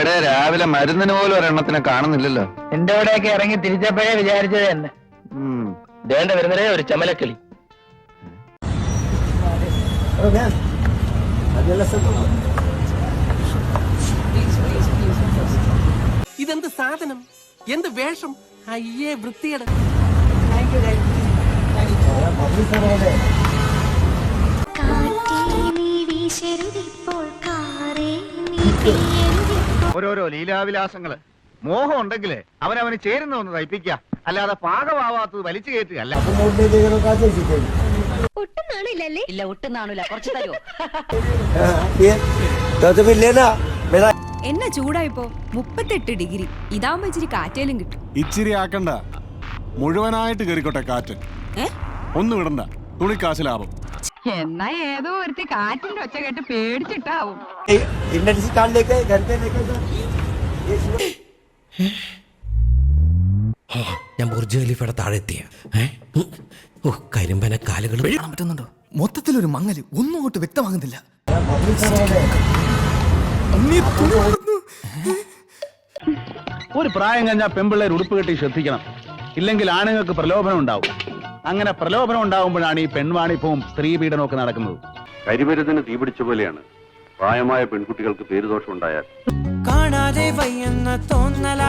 എടേ രാവിലെ മരുന്നിന് പോലും ഒരെണ്ണത്തിനെ കാണുന്നില്ലല്ലോ. എന്റെ അവിടെയൊക്കെ ഇറങ്ങി തിരിച്ചപ്പോഴേ വിചാരിച്ചത് തന്നെ. വേണ്ട ദേണ്ട വരുന്നതേ ഒരു ചമലക്കിളി. ഇതെന്ത് സാധനം? എന്ത് വേഷം? അയ്യേ വൃത്തിയുടെ കാറ്റേ നീ വീശര ഓരോരോ ലീലാവിലാസങ്ങൾ. മോഹം ഉണ്ടെങ്കിലേ അവനവന് ചേരുന്ന ഒന്ന് തയ്പ്പിക്കുക അല്ലാതെ പാകമാവാത്തത് വലിച്ചു ഒട്ടും നാണില്ലല്ലേ? ഇല്ല ഒട്ടും നാണൂല കുറച്ച് തരുമോ എന്നെ ചൂടായിപ്പോ? മുപ്പത്തെട്ട് ഡിഗ്രി. ഇതാവുമ്പോ ഇച്ചിരി കാറ്റേലും കിട്ടും. ഇച്ചിരി ആക്കണ്ട. മുഴുവനായിട്ട് കയറിക്കോട്ടെ കാറ്റ്. ഒന്ന് ഒന്നും ഇടണ്ട. തുണിക്കാശ് ലാഭം. എന്നാ ഏതോ ഒരുത്തി കാറ്റിന്റെ ഒച്ച കേട്ട് പേടിച്ചിട്ടാവും. ഞാൻ ബുർജ് ഖലീഫയുടെ താഴെ എത്തിയ. ഓ കരിമ്പന കാലുകൾ പറ്റുന്നുണ്ടോ? മൊത്തത്തിലൊരു മങ്ങൽ. ഒന്നും അങ്ങോട്ട് വ്യക്തമാകുന്നില്ല. ഒരു പ്രായം കഴിഞ്ഞാൽ പെമ്പിള്ളേർ ഉടുപ്പ് കെട്ടി ശ്രദ്ധിക്കണം. ഇല്ലെങ്കിൽ ആണുങ്ങൾക്ക് പ്രലോഭനം ഉണ്ടാവും. അങ്ങനെ പ്രലോഭനം ഉണ്ടാവുമ്പോഴാണ് ഈ പെൺവാണിപ്പവും സ്ത്രീ പീഡനമൊക്കെ നടക്കുന്നത്. കരിമരുന്നിന് തീപിടിച്ച പോലെയാണ് പ്രായമായ പെൺകുട്ടികൾക്ക് പേരുദോഷം ഉണ്ടായാൽ. കാണാതെ വയ്യെന്ന കണ്ടി